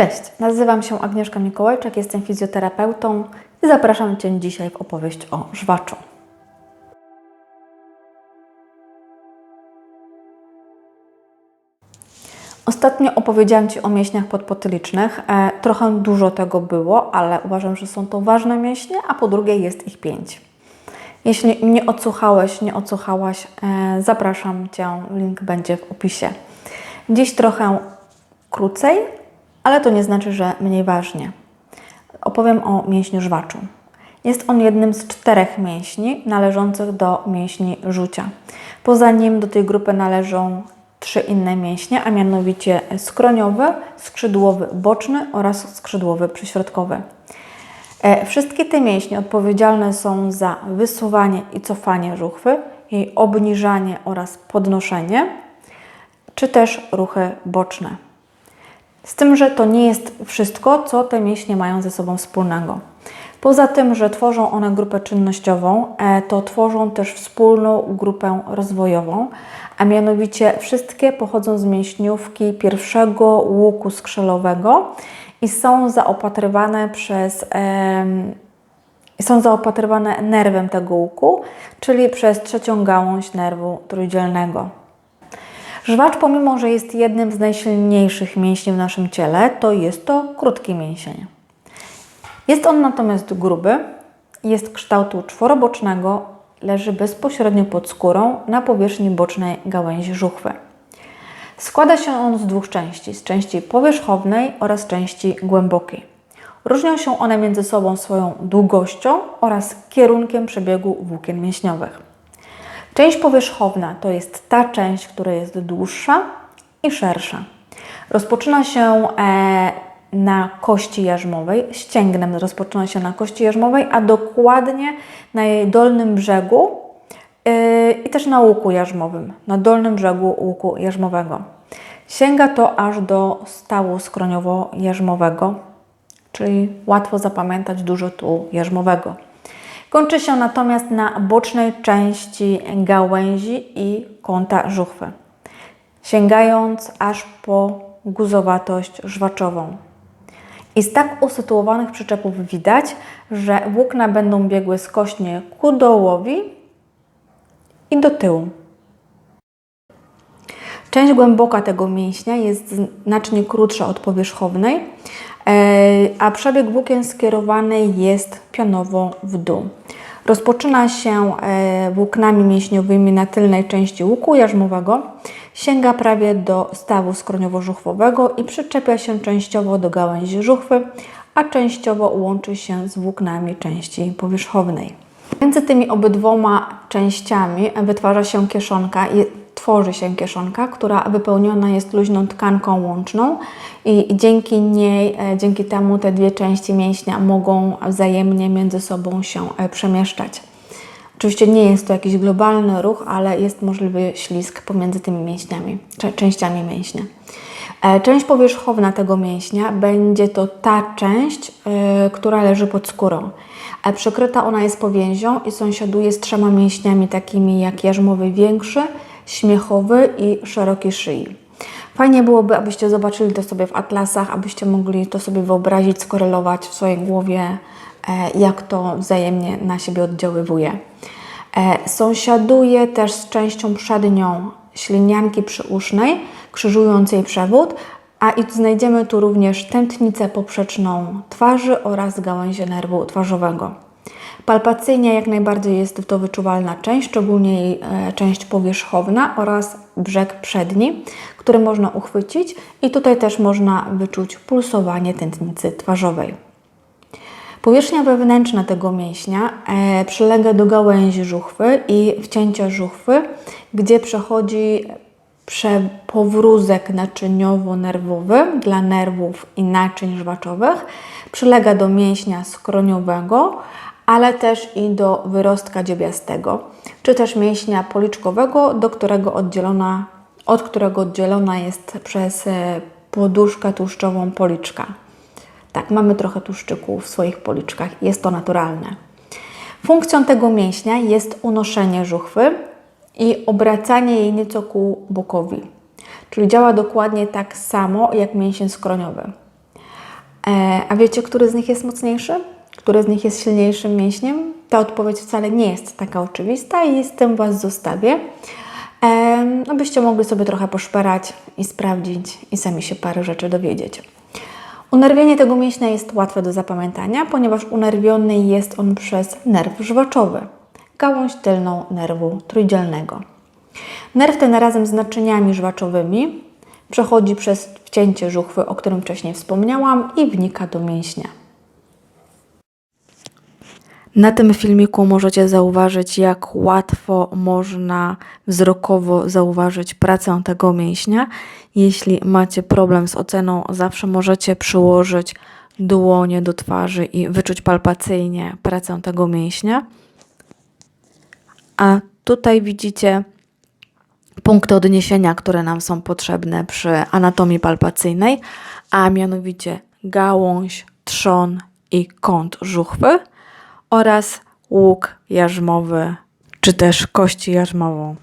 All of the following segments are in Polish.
Cześć, nazywam się Agnieszka Mikołajczak, jestem fizjoterapeutą i zapraszam Cię dzisiaj w opowieść o żwaczu. Ostatnio opowiedziałam Ci o mięśniach podpotylicznych. E, trochę dużo tego było, ale uważam, że są to ważne mięśnie, a po drugie jest ich pięć. Jeśli nie odsłuchałeś, nie odsłuchałaś, e, zapraszam Cię, link będzie w opisie. Dziś trochę krócej, ale to nie znaczy, że mniej ważnie. Opowiem o mięśniu żwaczu. Jest on jednym z czterech mięśni należących do mięśni rzucia. Poza nim do tej grupy należą trzy inne mięśnie, a mianowicie skroniowy, skrzydłowy boczny oraz skrzydłowy przyśrodkowy. E, Wszystkie te mięśnie odpowiedzialne są za wysuwanie i cofanie żuchwy, jej obniżanie oraz podnoszenie, czy też ruchy boczne. Z tym, że to nie jest wszystko, co te mięśnie mają ze sobą wspólnego. Poza tym, że tworzą one grupę czynnościową, e, to tworzą też wspólną grupę rozwojową, a mianowicie wszystkie pochodzą z mięśniówki pierwszego łuku skrzelowego i są zaopatrywane przez są zaopatrywane nerwem tego łuku, czyli przez trzecią gałąź nerwu trójdzielnego. Żwacz, pomimo że jest jednym z najsilniejszych mięśni w naszym ciele, to jest to krótki mięsień. Jest on natomiast gruby, jest kształtu czworobocznego, leży bezpośrednio pod skórą na powierzchni bocznej gałęzi żuchwy. Składa się on z dwóch części, z części powierzchownej oraz części głębokiej. Różnią się one między sobą swoją długością oraz kierunkiem przebiegu włókien mięśniowych. Część powierzchowna to jest ta część, która jest dłuższa i szersza. Rozpoczyna się e, na kości jarzmowej, ścięgnem rozpoczyna się na kości jarzmowej, a dokładnie na jej dolnym brzegu yy, i też na łuku jarzmowym, na dolnym brzegu łuku jarzmowego. Sięga to aż do stawu skroniowo-jarzmowego, czyli łatwo zapamiętać dużo tu jarzmowego. Kończy się natomiast na bocznej części gałęzi i kąta żuchwy, sięgając aż po guzowatość żwaczową. I z tak usytuowanych przyczepów widać, że włókna będą biegły skośnie ku dołowi i do tyłu. Część głęboka tego mięśnia jest znacznie krótsza od powierzchownej, a przebieg włókien skierowany jest pionowo w dół. Rozpoczyna się e, włóknami mięśniowymi na tylnej części łuku jarzmowego, sięga prawie do stawu skroniowo-żuchwowego i przyczepia się częściowo do gałęzi żuchwy, a częściowo łączy się z włóknami części powierzchownej. Między tymi obydwoma częściami wytwarza się kieszonka tworzy się kieszonka, która wypełniona jest luźną tkanką łączną i dzięki niej, e, dzięki temu te dwie części mięśnia mogą wzajemnie między sobą się e, przemieszczać. Oczywiście nie jest to jakiś globalny ruch, ale jest możliwy ślizg pomiędzy tymi mięśniami, częściami mięśnia. E, część powierzchowna tego mięśnia będzie to ta część, która leży pod skórą. Przykryta ona jest powięzią i sąsiaduje z trzema mięśniami takimi jak jarzmowy większy, śmiechowy i szeroki szyi. Fajnie byłoby, abyście zobaczyli to sobie w atlasach, abyście mogli to sobie wyobrazić, skorelować w swojej głowie, e, jak to wzajemnie na siebie oddziaływuje. E, sąsiaduje też z częścią przednią ślinianki przyusznej, krzyżującej przewód, a i znajdziemy tu również tętnicę poprzeczną twarzy oraz gałęzie nerwu twarzowego. Palpacyjnie jak najbardziej jest to wyczuwalna część, szczególnie jej część powierzchowna oraz brzeg przedni, który można uchwycić i tutaj też można wyczuć pulsowanie tętnicy twarzowej. Powierzchnia wewnętrzna tego mięśnia e, przylega do gałęzi żuchwy i wcięcia żuchwy, gdzie przechodzi powrózek naczyniowo-nerwowy dla nerwów i naczyń żwaczowych, przylega do mięśnia skroniowego, ale też i do wyrostka dziobiastego, czy też mięśnia policzkowego, do którego oddzielona, od którego oddzielona jest przez e, poduszkę tłuszczową policzka. Tak, mamy trochę tłuszczyku w swoich policzkach, jest to naturalne. Funkcją tego mięśnia jest unoszenie żuchwy i obracanie jej nieco ku bokowi, czyli działa dokładnie tak samo jak mięsień skroniowy. E, a wiecie, który z nich jest mocniejszy? Który z nich jest silniejszym mięśniem? Ta odpowiedź wcale nie jest taka oczywista i z tym Was zostawię, abyście mogli sobie trochę poszperać i sprawdzić i sami się parę rzeczy dowiedzieć. Unerwienie tego mięśnia jest łatwe do zapamiętania, ponieważ unerwiony jest on przez nerw żwaczowy, gałąź tylną nerwu trójdzielnego. Nerw ten razem z naczyniami żwaczowymi przechodzi przez wcięcie żuchwy, o którym wcześniej wspomniałam, i wnika do mięśnia. Na tym filmiku możecie zauważyć, jak łatwo można wzrokowo zauważyć pracę tego mięśnia. Jeśli macie problem z oceną, zawsze możecie przyłożyć dłonie do twarzy i wyczuć palpacyjnie pracę tego mięśnia. A tutaj widzicie punkty odniesienia, które nam są potrzebne przy anatomii palpacyjnej, a mianowicie gałąź, trzon i kąt żuchwy oraz łuk jarzmowy, czy też kości jarzmową.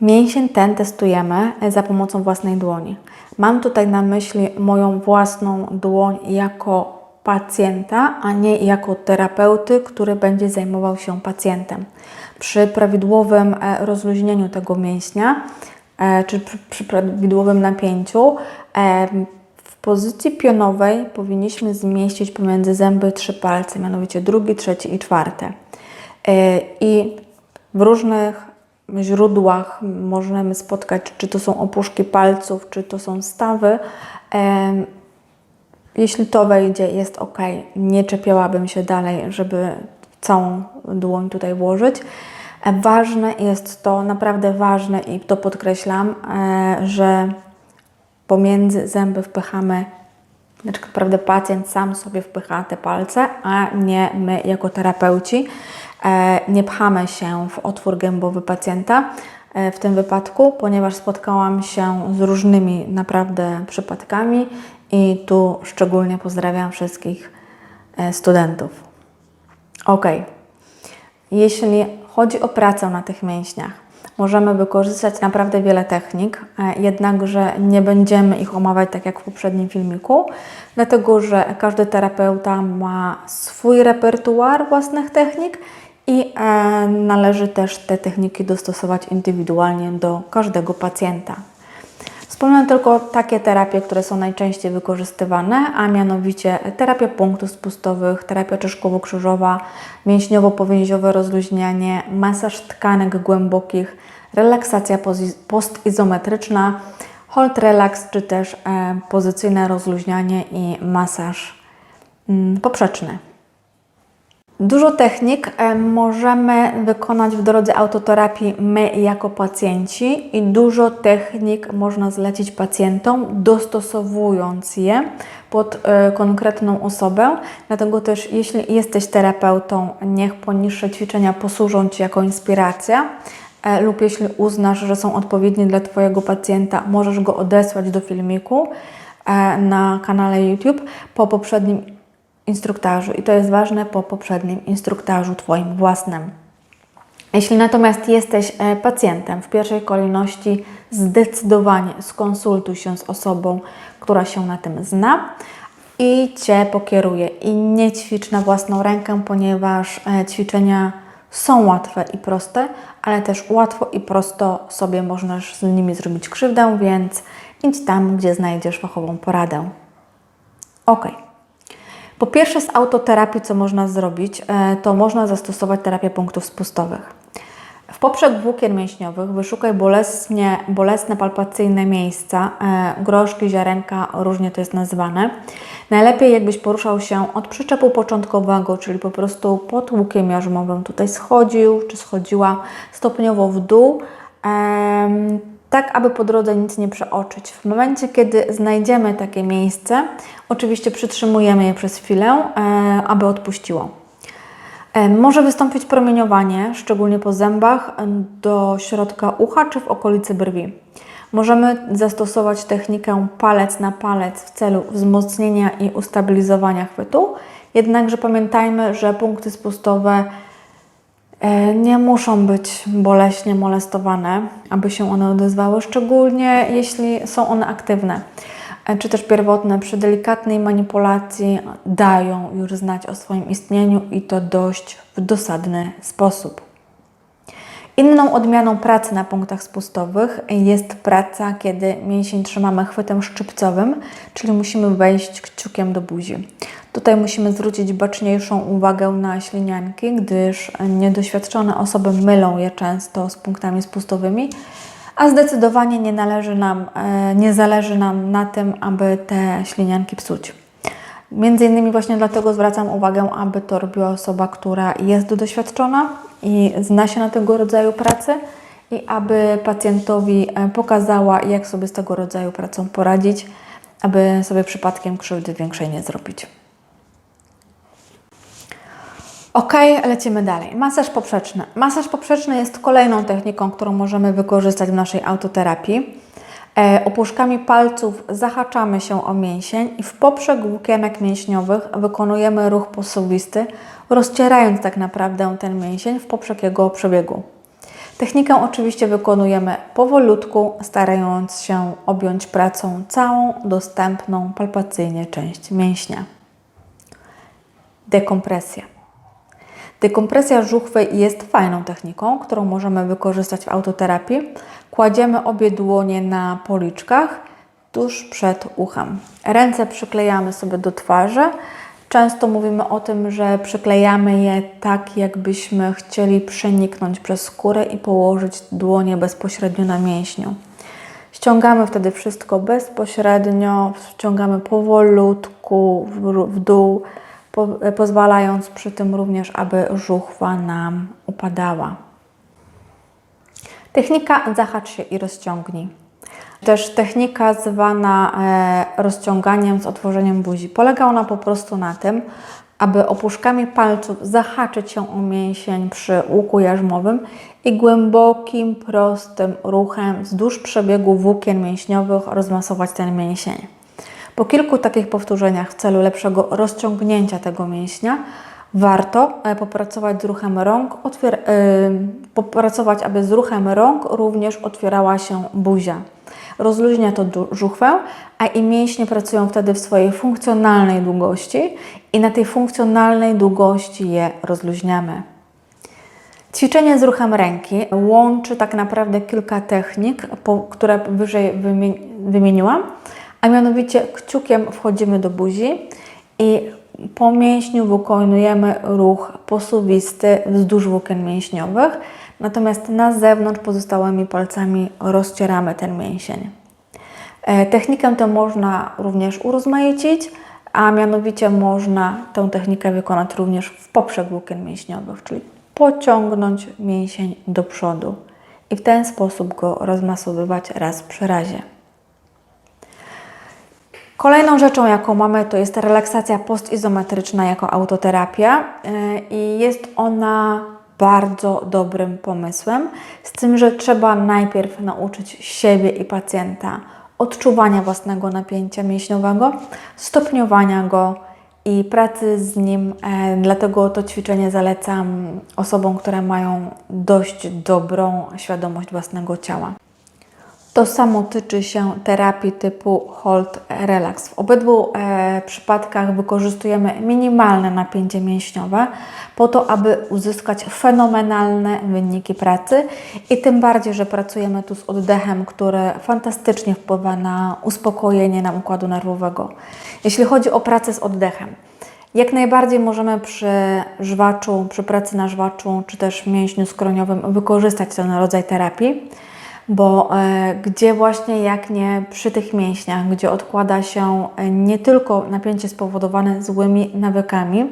Mięsień ten testujemy za pomocą własnej dłoni. Mam tutaj na myśli moją własną dłoń jako pacjenta, a nie jako terapeuty, który będzie zajmował się pacjentem. Przy prawidłowym e, rozluźnieniu tego mięśnia, e, czy przy, prawidłowym napięciu, e, pozycji pionowej powinniśmy zmieścić pomiędzy zęby trzy palce, mianowicie drugi, trzeci i czwarty. I w różnych źródłach możemy spotkać, czy to są opuszki palców, czy to są stawy. Jeśli to wejdzie, jest ok. Nie czepiałabym się dalej, żeby całą dłoń tutaj włożyć. Ważne jest to, naprawdę ważne i to podkreślam, e, że pomiędzy zęby wpychamy, znaczy naprawdę pacjent sam sobie wpycha te palce, a nie my jako terapeuci. E, nie pchamy się w otwór gębowy pacjenta e, w tym wypadku, ponieważ spotkałam się z różnymi naprawdę przypadkami i tu szczególnie pozdrawiam wszystkich studentów. Ok. Jeśli chodzi o pracę na tych mięśniach, możemy wykorzystać naprawdę wiele technik, e, jednakże nie będziemy ich omawiać tak jak w poprzednim filmiku, dlatego że każdy terapeuta ma swój repertuar własnych technik i e, należy też te techniki dostosować indywidualnie do każdego pacjenta. Wspomnę tylko takie terapie, które są najczęściej wykorzystywane, a mianowicie terapia punktów spustowych, terapia czeszkowo-krzyżowa, mięśniowo-powięziowe rozluźnianie, masaż tkanek głębokich, relaksacja postizometryczna, hold relax, czy też e, pozycyjne rozluźnianie i masaż mm, poprzeczny. Dużo technik e, możemy wykonać w drodze autoterapii my jako pacjenci i dużo technik można zlecić pacjentom, dostosowując je pod e, konkretną osobę. Dlatego też, jeśli jesteś terapeutą, niech poniższe ćwiczenia posłużą Ci jako inspiracja. E, lub jeśli uznasz, że są odpowiednie dla Twojego pacjenta, możesz go odesłać do filmiku na kanale YouTube po poprzednim instruktażu i to jest ważne po poprzednim instruktażu Twoim własnym. Jeśli natomiast jesteś e, pacjentem, w pierwszej kolejności zdecydowanie skonsultuj się z osobą, która się na tym zna i Cię pokieruje. I nie ćwicz na własną rękę, ponieważ e, ćwiczenia są łatwe i proste, ale też łatwo i prosto sobie możesz z nimi zrobić krzywdę, więc idź tam, gdzie znajdziesz fachową poradę. Ok. Po pierwsze z autoterapii, co można zrobić, e, to można zastosować terapię punktów spustowych. W poprzek włókien mięśniowych wyszukaj bolesnie, bolesne palpacyjne miejsca, e, groszki, ziarenka, różnie to jest nazywane. Najlepiej jakbyś poruszał się od przyczepu początkowego, czyli po prostu pod łukiem jarzmowym tutaj schodził czy schodziła stopniowo w dół tak aby po drodze nic nie przeoczyć. W momencie, kiedy znajdziemy takie miejsce, oczywiście przytrzymujemy je przez chwilę, e, aby odpuściło. E, może wystąpić promieniowanie, szczególnie po zębach, do środka ucha czy w okolicy brwi. Możemy zastosować technikę palec na palec w celu wzmocnienia i ustabilizowania chwytu, jednakże pamiętajmy, że punkty spustowe Nie muszą być boleśnie molestowane, aby się one odezwały, szczególnie jeśli są one aktywne, e, czy też pierwotne przy delikatnej manipulacji dają już znać o swoim istnieniu i to dość w dosadny sposób. Inną odmianą pracy na punktach spustowych jest praca, kiedy mięsień trzymamy chwytem szczypcowym, czyli musimy wejść kciukiem do buzi. Tutaj musimy zwrócić baczniejszą uwagę na ślinianki, gdyż niedoświadczone osoby mylą je często z punktami spustowymi, a zdecydowanie nie, należy nam, e, nie zależy nam na tym, aby te ślinianki psuć. Między innymi właśnie dlatego zwracam uwagę, aby to robiła osoba, która jest doświadczona i zna się na tego rodzaju pracy i aby pacjentowi e, pokazała, jak sobie z tego rodzaju pracą poradzić, aby sobie przypadkiem krzywdy większej nie zrobić. Ok, lecimy dalej. Masaż poprzeczny. Masaż poprzeczny jest kolejną techniką, którą możemy wykorzystać w naszej autoterapii. E, opuszkami palców zahaczamy się o mięsień i w poprzek włókienek mięśniowych wykonujemy ruch posuwisty, rozcierając tak naprawdę ten mięsień w poprzek jego przebiegu. Technikę oczywiście wykonujemy powolutku, starając się objąć pracą całą dostępną palpacyjnie część mięśnia. Dekompresja. Dekompresja żuchwy jest fajną techniką, którą możemy wykorzystać w autoterapii. Kładziemy obie dłonie na policzkach tuż przed uchem. Ręce przyklejamy sobie do twarzy. Często mówimy o tym, że przyklejamy je tak, jakbyśmy chcieli przeniknąć przez skórę i położyć dłonie bezpośrednio na mięśniu. Ściągamy wtedy wszystko bezpośrednio, ściągamy powolutku w, dół po, pozwalając przy tym również, aby żuchwa nam upadała. Technika zahacz się i rozciągnij. Też technika zwana e, rozciąganiem z otworzeniem buzi. Polega ona po prostu na tym, aby opuszkami palców zahaczyć się o mięsień przy łuku jarzmowym i głębokim, prostym ruchem wzdłuż przebiegu włókien mięśniowych rozmasować ten mięsień. Po kilku takich powtórzeniach w celu lepszego rozciągnięcia tego mięśnia warto e, popracować z ruchem rąk, otwier- yy, popracować, aby z ruchem rąk również otwierała się buzia. Rozluźnia to żuchwę, a i mięśnie pracują wtedy w swojej funkcjonalnej długości i na tej funkcjonalnej długości je rozluźniamy. Ćwiczenie z ruchem ręki łączy tak naprawdę kilka technik, które wyżej wymieniłam a mianowicie kciukiem wchodzimy do buzi i po mięśniu wykonujemy ruch posuwisty wzdłuż włókien mięśniowych, natomiast na zewnątrz pozostałymi palcami rozcieramy ten mięsień. E, technikę tę można również urozmaicić, a mianowicie można tę technikę wykonać również w poprzek włókien mięśniowych, czyli pociągnąć mięsień do przodu i w ten sposób go rozmasowywać raz przy razie. Kolejną rzeczą, jaką mamy, to jest relaksacja postizometryczna jako autoterapia e, i jest ona bardzo dobrym pomysłem, z tym, że trzeba najpierw nauczyć siebie i pacjenta odczuwania własnego napięcia mięśniowego, stopniowania go i pracy z nim. E, dlatego to ćwiczenie zalecam osobom, które mają dość dobrą świadomość własnego ciała. To samo tyczy się terapii typu Hold Relax. W obydwu e, przypadkach wykorzystujemy minimalne napięcie mięśniowe po to, aby uzyskać fenomenalne wyniki pracy i tym bardziej, że pracujemy tu z oddechem, który fantastycznie wpływa na uspokojenie na układu nerwowego. Jeśli chodzi o pracę z oddechem, jak najbardziej możemy przy żwaczu, przy pracy na żwaczu czy też mięśniu skroniowym wykorzystać ten rodzaj terapii bo e, gdzie właśnie jak nie przy tych mięśniach, gdzie odkłada się e, nie tylko napięcie spowodowane złymi nawykami,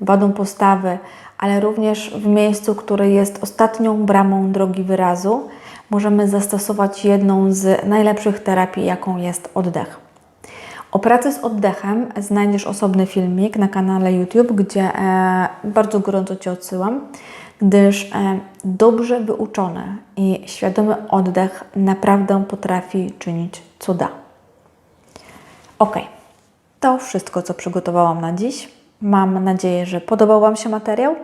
wadą postawy, ale również w miejscu, które jest ostatnią bramą drogi wyrazu, możemy zastosować jedną z najlepszych terapii, jaką jest oddech. O pracy z oddechem znajdziesz osobny filmik na kanale YouTube, gdzie e, bardzo gorąco Cię odsyłam gdyż e, dobrze wyuczony i świadomy oddech naprawdę potrafi czynić cuda. Ok, to wszystko, co przygotowałam na dziś. Mam nadzieję, że podobał Wam się materiał.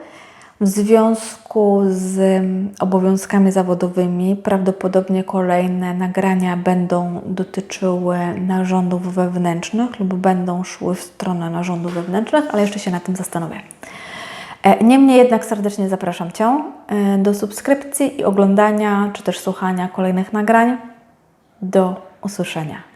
W związku z mm, obowiązkami zawodowymi prawdopodobnie kolejne nagrania będą dotyczyły narządów wewnętrznych lub będą szły w stronę narządów wewnętrznych, ale jeszcze się nad tym zastanowię. E, Niemniej jednak serdecznie zapraszam Cię e, do subskrypcji i oglądania, czy też słuchania kolejnych nagrań. Do usłyszenia.